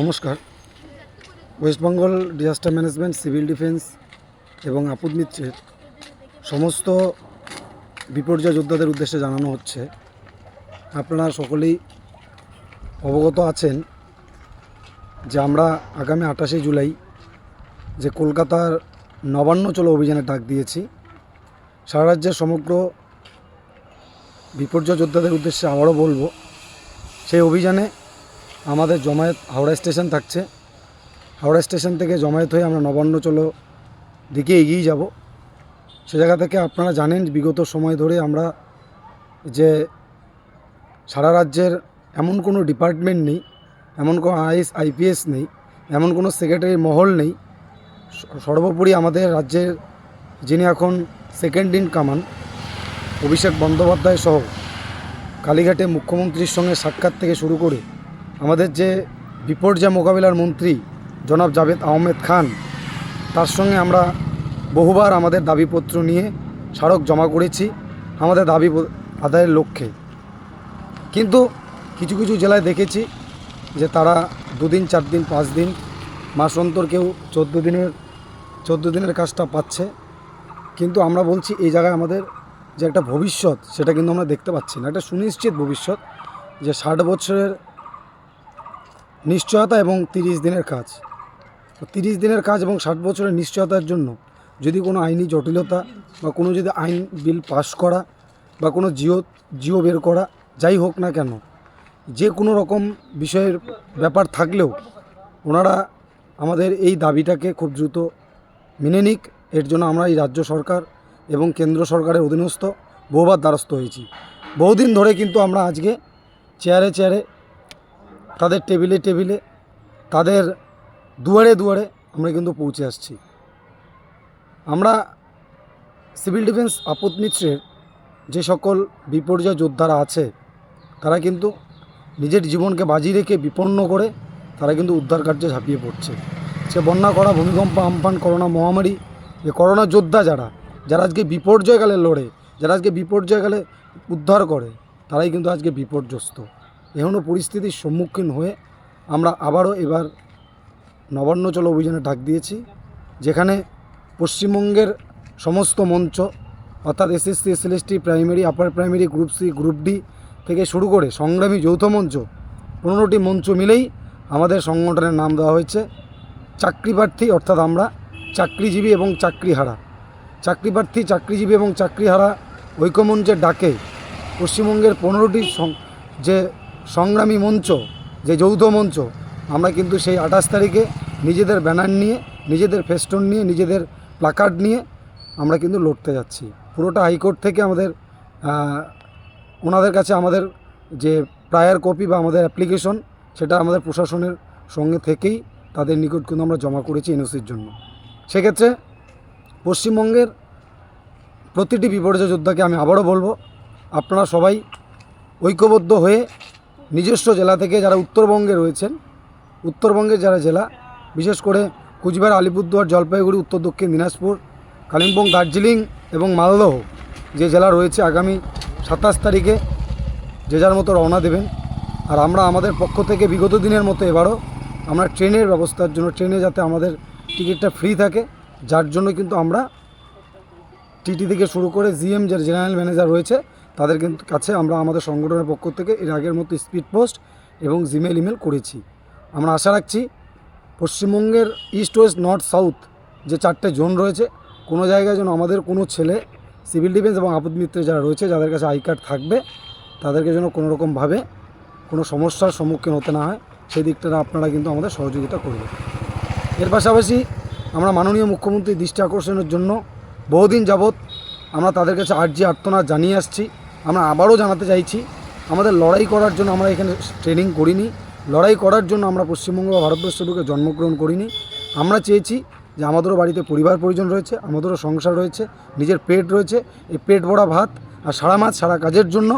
নমস্কার। West Bengal disaster management, civil defence এবং আপুদ মিত্রের সমস্ত বিপর্যয় যোদ্ধাদের উদ্দেশ্যে জানানো হচ্ছে। আপনারা সকলেই অবগত আছেন যে আমরা আগামী আঠাশে জুলাই যে কলকাতার নবান্ন চলো অভিযানে ডাক দিয়েছি, সারা রাজ্যের সমগ্র বিপর্যয় যোদ্ধাদের উদ্দেশ্যে আবারও বলব, সেই অভিযানে আমাদের জমায়েত হাওড়া স্টেশন থাকছে। হাওড়া স্টেশন থেকে জমায়েত হয়ে আমরা নবান্ন চলো দিকে এগিয়ে যাব। সে জায়গা থেকে আপনারা জানেন বিগত সময় ধরে আমরা যে সারা রাজ্যের এমন কোনো ডিপার্টমেন্ট নেই, এমন কোনো আইএস, আইপিএস নেই, এমন কোনো সেক্রেটারি মহল নেই। সর্বোপরি আমাদের রাজ্যের যিনি এখন সেকেন্ড ইন কামান অভিষেক বন্দ্যোপাধ্যায় সহ কালীঘাটে মুখ্যমন্ত্রীর সঙ্গে সাক্ষাৎ থেকে শুরু করে আমাদের যে বিপর্যয় মোকাবিলার মন্ত্রী জনাব জাভেদ আহমেদ খান, তার সঙ্গে আমরা বহুবার আমাদের দাবিপত্র নিয়ে স্মারক জমা করেছি আমাদের দাবি আদায়ের লক্ষ্যে। কিন্তু কিছু কিছু জেলায় দেখেছি যে তারা দুদিন চার দিন পাঁচ দিন মাস অন্তর কেউ চোদ্দ দিনের চোদ্দ দিনের কাজটা পাচ্ছে। কিন্তু আমরা বলছি এই জায়গায় আমাদের যে একটা ভবিষ্যৎ, সেটা কিন্তু আমরা দেখতে পাচ্ছি না। একটা সুনিশ্চিত ভবিষ্যৎ যে ষাট বছরের নিশ্চয়তা এবং তিরিশ দিনের কাজ। তিরিশ দিনের কাজ এবং ষাট বছরের নিশ্চয়তার জন্য যদি কোনো আইনি জটিলতা বা কোনো যদি আইন বিল পাস করা বা কোনো জিও জিও বের করা, যাই হোক না কেন, যে কোনো রকম বিষয়ের ব্যাপার থাকলেও ওনারা আমাদের এই দাবিটাকে খুব দ্রুত মেনে নিক। এর জন্য আমরা এই রাজ্য সরকার এবং কেন্দ্র সরকারের অধীনস্থ বহুবার দ্বারস্থ হয়েছি। বহুদিন ধরে কিন্তু আমরা আজকে চেয়ারে চেয়ারে তাদের টেবিলে টেবিলে, তাদের দুয়ারে দুয়ারে আমরা কিন্তু পৌঁছে আসছি। আমরা সিভিল ডিফেন্স আপদ মিত্রের যে সকল বিপর্যয় যোদ্ধারা আছে, তারা কিন্তু নিজের জীবনকে বাজি রেখে বিপন্ন করে তারা কিন্তু উদ্ধার কার্যে ঝাঁপিয়ে পড়ছে। সে বন্যা করা ভূমিকম্প, আমফান, করোনা মহামারী, যে করোনা যোদ্ধা যারা যারা আজকে বিপর্যয়কালে লড়ে, যারা আজকে বিপর্যয়কালে উদ্ধার করে, তারাই কিন্তু আজকে বিপর্যস্ত। এমনও পরিস্থিতির সম্মুখীন হয়ে আমরা আবারও এবার নবান্ন চলো অভিযানে ডাক দিয়েছি, যেখানে পশ্চিমবঙ্গের সমস্ত মঞ্চ, অর্থাৎ SSC, SLST, primary, upper primary, group C, group D থেকে শুরু করে সংগ্রামী যৌথ মঞ্চ, পনেরোটি মঞ্চ মিলেই আমাদের সংগঠনের নাম দেওয়া হয়েছে। চাকরি প্রার্থী অর্থাৎ আমরা চাকরিজীবী এবং চাকরিহারা। চাকরি প্রার্থী চাকরিজীবী এবং চাকরিহারা ঐক্যমঞ্চের ডাকে পশ্চিমবঙ্গের পনেরোটি যে সংগ্রামী মঞ্চ, যে যৌথ মঞ্চ, আমরা কিন্তু সেই আঠাশ তারিখে নিজেদের ব্যানার নিয়ে, নিজেদের ফেস্টন নিয়ে, নিজেদের প্লাকার্ড নিয়ে আমরা কিন্তু লড়তে যাচ্ছি। পুরোটা হাইকোর্ট থেকে আমাদের ওনাদের কাছে আমাদের যে প্রায়ার কপি বা আমাদের অ্যাপ্লিকেশন, সেটা আমাদের প্রশাসনের সঙ্গে থেকেই তাদের নিকট কিন্তু আমরা জমা করেছি এনওসির জন্য। সেক্ষেত্রে পশ্চিমবঙ্গের প্রতিটি বিপর্যয় যোদ্ধাকে আমি আবারও বলব, আপনারা সবাই ঐক্যবদ্ধ হয়ে নিজস্ব জেলা থেকে যারা উত্তরবঙ্গে রয়েছেন, উত্তরবঙ্গের যারা জেলা, বিশেষ করে কুচবিহার, আলিপুরদুয়ার, জলপাইগুড়ি, উত্তর দক্ষিণ দিনাজপুর, কালিম্পং, দার্জিলিং এবং মালদহ যে জেলা রয়েছে আগামী সাতাশ তারিখে যে যার মতো রওনা দেবেন। আর আমরা আমাদের পক্ষ থেকে বিগত দিনের মতো এবারও আমরা ট্রেনের ব্যবস্থার জন্য, ট্রেনে যাতে আমাদের টিকিটটা ফ্রি থাকে, যার জন্য কিন্তু আমরা টিটি থেকে শুরু করে জিএম, যার জেনারেল ম্যানেজার রয়েছে তাদের কিন্তু কাছে আমরা আমাদের সংগঠনের পক্ষ থেকে এর আগের মতো স্পিড পোস্ট এবং জিমেল ইমেল করেছি। আমরা আশা রাখছি পশ্চিমবঙ্গের ইস্ট ওয়েস্ট নর্থ সাউথ যে চারটে জোন রয়েছে, কোনো জায়গায় যেন আমাদের কোনো ছেলে, সিভিল ডিফেন্স এবং আপদ মিত্রে যারা রয়েছে, যাদের কাছে আই কার্ড থাকবে, তাদেরকে যেন কোনো রকমভাবে কোনো সমস্যার সম্মুখীন হতে না হয়, সেই দিকটা আপনারা কিন্তু আমাদের সহযোগিতা করবেন। এর পাশাপাশি আমরা মাননীয় মুখ্যমন্ত্রীর দৃষ্টি আকর্ষণের জন্য বহুদিন যাবৎ আমরা তাদের কাছে আর্জি আর্তনাদ জানিয়ে আসছি। আমরা আবারও জানাতে চাইছি, আমাদের লড়াই করার জন্য আমরা এখানে ট্রেনিং করিনি, লড়াই করার জন্য আমরা পশ্চিমবঙ্গ বা ভারতবর্ষ বুকে জন্মগ্রহণ করিনি। আমরা চেয়েছি যে আমাদেরও বাড়িতে পরিবার পরিজন রয়েছে, আমাদেরও সংসার রয়েছে, নিজের পেট রয়েছে, এই পেট ভরা ভাত আর সারা মাছ সারা কাজের জন্য,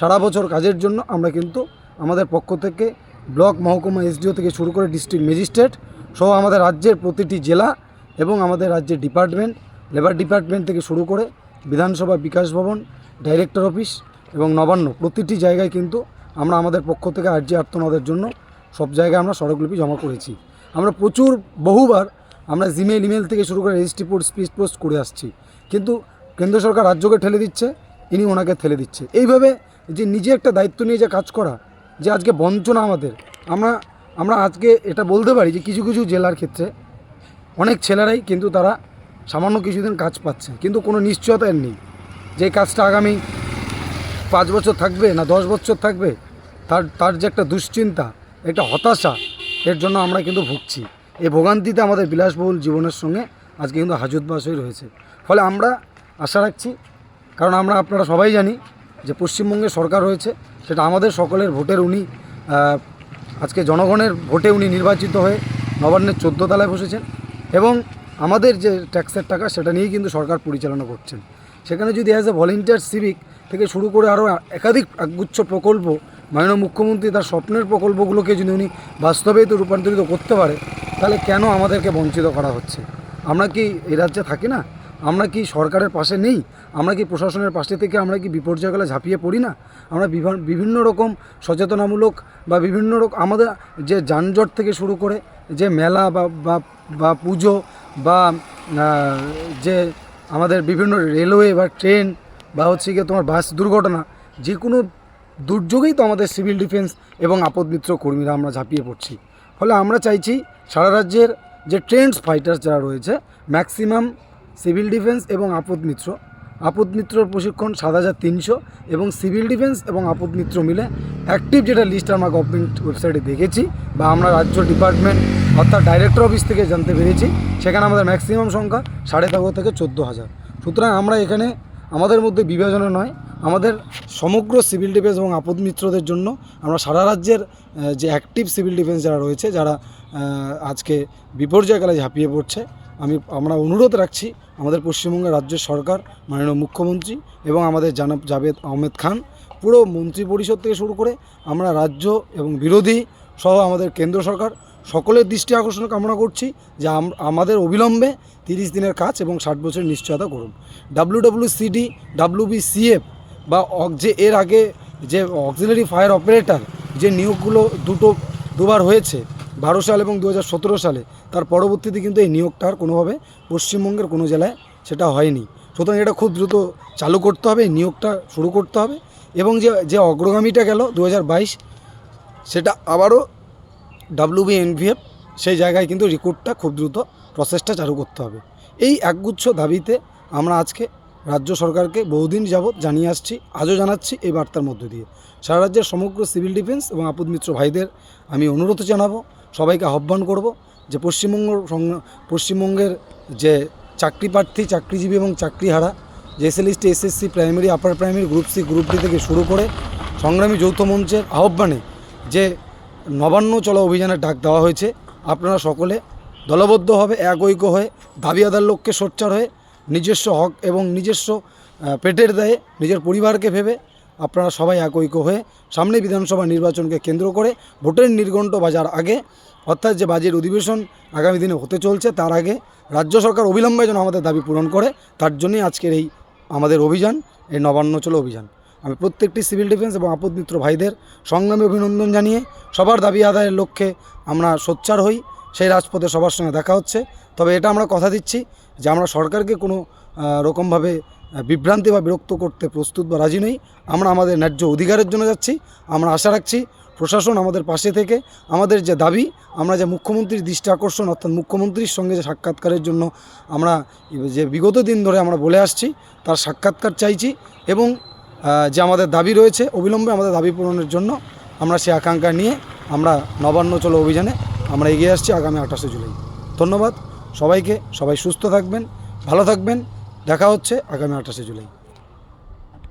সারা বছর কাজের জন্য আমরা কিন্তু আমাদের পক্ষ থেকে ব্লক মহকুমা এসডিও থেকে শুরু করে ডিস্ট্রিক্ট ম্যাজিস্ট্রেট সহ আমাদের রাজ্যের প্রতিটি জেলা এবং আমাদের রাজ্যের ডিপার্টমেন্ট, লেবার ডিপার্টমেন্ট থেকে শুরু করে বিধানসভা বিকাশ ভবন ডাইরেক্টর অফিস এবং নবান্ন, প্রতিটি জায়গায় কিন্তু আমরা আমাদের পক্ষ থেকে আর্জি আর্তনাদের জন্য সব জায়গায় আমরা স্মারকলিপি জমা করেছি। আমরা প্রচুর, বহুবার আমরা জিমেল ইমেল থেকে শুরু করে রেজিস্ট্রি পোস্ট স্পিচ পোস্ট করে আসছি। কিন্তু কেন্দ্র সরকার রাজ্যকে ঠেলে দিচ্ছে, ইনি ওনাকে ঠেলে দিচ্ছে। এইভাবে যে নিজে একটা দায়িত্ব নিয়ে যে কাজ করা, যে আজকে বঞ্চনা আমাদের, আমরা আমরা আজকে এটা বলতে পারি যে কিছু কিছু জেলার ক্ষেত্রে অনেক ছেলেরাই কিন্তু তারা সামান্য কিছুদিন কাজ পাচ্ছে, কিন্তু কোনো নিশ্চয়তা নেই। যে কাজটা আগামী পাঁচ বছর থাকবে না দশ বছর থাকবে, তার তার যে একটা দুশ্চিন্তা, একটা হতাশা, এর জন্য আমরা কিন্তু ভুগছি। এই ভোগান্তিতে আমাদের বিলাসবহুল জীবনের সঙ্গে আজকে কিন্তু হাজতবাস হয়ে রয়েছে। ফলে আমরা আশা রাখছি, কারণ আমরা আপনারা সবাই জানি যে পশ্চিমবঙ্গে সরকার হয়েছে, সেটা আমাদের সকলের ভোটের উনি আজকে জনগণের ভোটে উনি নির্বাচিত হয়ে নবান্নের চোদ্দ তলায় বসেছেন এবং আমাদের যে ট্যাক্সের টাকা, সেটা নিয়েই কিন্তু সরকার পরিচালনা করছেন। সেখানে যদি অ্যাজ এ ভলেন্টিয়ার সিভিক থেকে শুরু করে আরও একাধিক একগুচ্ছ প্রকল্প, মাননীয় মুখ্যমন্ত্রী তার স্বপ্নের প্রকল্পগুলোকে যদি উনি বাস্তবে তো রূপান্তরিত করতে পারে, তাহলে কেন আমাদেরকে বঞ্চিত করা হচ্ছে? আমরা কি এই রাজ্যে থাকি না? আমরা কি সরকারের পাশে নেই? আমরা কি প্রশাসনের পাশে থেকে আমরা কি বিপর্যয়গুলো ঝাঁপিয়ে পড়ি না? আমরা বিভি- বিভিন্ন রকম সচেতনামূলক বা বিভিন্ন রকম আমাদের যে যানজট থেকে শুরু করে যে মেলা বা বা পুজো বা যে আমাদের বিভিন্ন রেলওয়ে বা ট্রেন বা হচ্ছে গিয়ে তোমার বাস দুর্ঘটনা যে কোনো দুর্যোগেই তো আমাদের সিভিল ডিফেন্স এবং আপদমিত্র কর্মীরা আমরা ঝাঁপিয়ে পড়ছি। ফলে আমরা চাইছি সারা রাজ্যের যে ট্রেন্ডস ফাইটার্স যারা রয়েছে, ম্যাক্সিমাম সিভিল ডিফেন্স এবং আপদমিত্র। আপদমিত্রর প্রশিক্ষণ সাত হাজার তিনশো এবং সিভিল ডিফেন্স এবং আপদমিত্র মিলে অ্যাক্টিভ যেটা লিস্ট আমরা গভর্নমেন্ট ওয়েবসাইটে দেখেছি বা আমরা রাজ্য ডিপার্টমেন্ট অর্থাৎ ডাইরেক্টর অফিস থেকে জানতে পেরেছি, সেখানে আমাদের ম্যাক্সিমাম সংখ্যা সাড়ে তেরো থেকে চোদ্দ হাজার। সুতরাং আমরা এখানে আমাদের মধ্যে বিভাজনে নয়, আমাদের সমগ্র সিভিল ডিফেন্স এবং আপদ মিত্রদের জন্য আমরা সারা রাজ্যের যে অ্যাক্টিভ সিভিল ডিফেন্স যারা রয়েছে, যারা আজকে বিপর্যয়কালে ঝাঁপিয়ে পড়ছে, আমি, আমরা অনুরোধ রাখছি আমাদের পশ্চিমবঙ্গের রাজ্য সরকার, মাননীয় মুখ্যমন্ত্রী এবং আমাদের জানাব জাভেদ আহমেদ খান, পুরো মন্ত্রী পরিষদ থেকে শুরু করে আমরা রাজ্য এবং বিরোধী সহ আমাদের কেন্দ্র সরকার সকলের দৃষ্টি আকর্ষণ কামনা করছি যে আমাদের অবিলম্বে তিরিশ দিনের কাজ এবং ষাট বছরের নিশ্চয়তা করুন। W W CD W BCF বা যে এর আগে যে অক্সিলারি ফায়ার অপারেটর যে নিয়োগগুলো দুটো দুবার হয়েছে, বারো সাল এবং দু হাজার সতেরো সালে, তার পরবর্তীতে কিন্তু এই নিয়োগটা আর কোনোভাবে পশ্চিমবঙ্গের কোনো জেলায় সেটা হয়নি। সুতরাং এটা খুব দ্রুত চালু করতে হবে নিয়োগটা শুরু করতে হবে এবং যে যে অগ্রগামীটা গেল দু হাজার বাইশ, সেটা আবারও ডাব্লিউবিএনভিএফ সেই জায়গায় কিন্তু রিক্রুটটা খুব দ্রুত প্রসেসটা চালু করতে হবে। এই একগুচ্ছ দাবিতে আমরা আজকে রাজ্য সরকারকে বহুদিন যাবৎ জানিয়ে আসছি, আজও জানাচ্ছি এই বার্তার মধ্য দিয়ে। সারা রাজ্যের সমগ্র সিভিল ডিফেন্স এবং আপদ মিত্র ভাইদের আমি অনুরোধ জানাব, সবাইকে আহ্বান করব যে পশ্চিমবঙ্গ পশ্চিমবঙ্গের যে চাকরি প্রার্থী, চাকরিজীবী এবং চাকরিহারা, যে SLST SSC primary upper primary group C group D থেকে শুরু করে সংগ্রামী যৌথ মঞ্চের আহ্বানে যে নবান্ন চলো অভিযানের ডাক দেওয়া হয়েছে। আপনারা সকলে দলবদ্ধভাবে এক ঐক্য হয়ে দাবি আদার লক্ষ্যে সোচ্চার হয়ে, নিজস্ব হক এবং নিজস্ব পেটের দায়ে নিজের পরিবারকে ভেবে আপনারা সবাই এক ঐক্য হয়ে সামনে বিধানসভা নির্বাচনকে কেন্দ্র করে ভোটের নির্ঘণ্ট বাজার আগে, অর্থাৎ যে বাজেট অধিবেশন আগামী দিনে হতে চলছে তার আগে রাজ্য সরকার অবিলম্বে যেন আমাদের দাবি পূরণ করে, তার জন্যই আজকের এই আমাদের অভিযান, এই নবান্ন চলো অভিযান। আমি প্রত্যেকটি সিভিল ডিফেন্স এবং আপদ মিত্র ভাইদের সংগ্রামী অভিনন্দন জানিয়ে সবার দাবি আদায়ের লক্ষ্যে আমরা সোচ্চার হই, সেই রাজপথে সবার সঙ্গে দেখা হচ্ছে। তবে এটা আমরা কথা দিচ্ছি যে আমরা সরকারকে কোনো রকমভাবে বিভ্রান্তি বা বিরক্ত করতে প্রস্তুত বা রাজি নই। আমরা আমাদের ন্যায্য অধিকারের জন্য যাচ্ছি। আমরা আশা রাখছি প্রশাসন আমাদের পাশে থেকে আমাদের যে দাবি, আমরা যে মুখ্যমন্ত্রীর দৃষ্টি আকর্ষণ, অর্থাৎ মুখ্যমন্ত্রীর সঙ্গে যে সাক্ষাৎকারের জন্য আমরা, যে বিগত দিন ধরে আমরা বলে আসছি, তার সাক্ষাৎকার চাইছি এবং যে আমাদের দাবি রয়েছে, অবিলম্বে আমাদের দাবি পূরণের জন্য আমরা সেই আকাঙ্ক্ষা নিয়ে আমরা নবান্ন চলো অভিযানে আমরা এগিয়ে আসছি আগামী আঠাশে জুলাই। ধন্যবাদ সবাইকে, সবাই সুস্থ থাকবেন, ভালো থাকবেন। দেখা হচ্ছে আগামী আঠাশে জুলাই।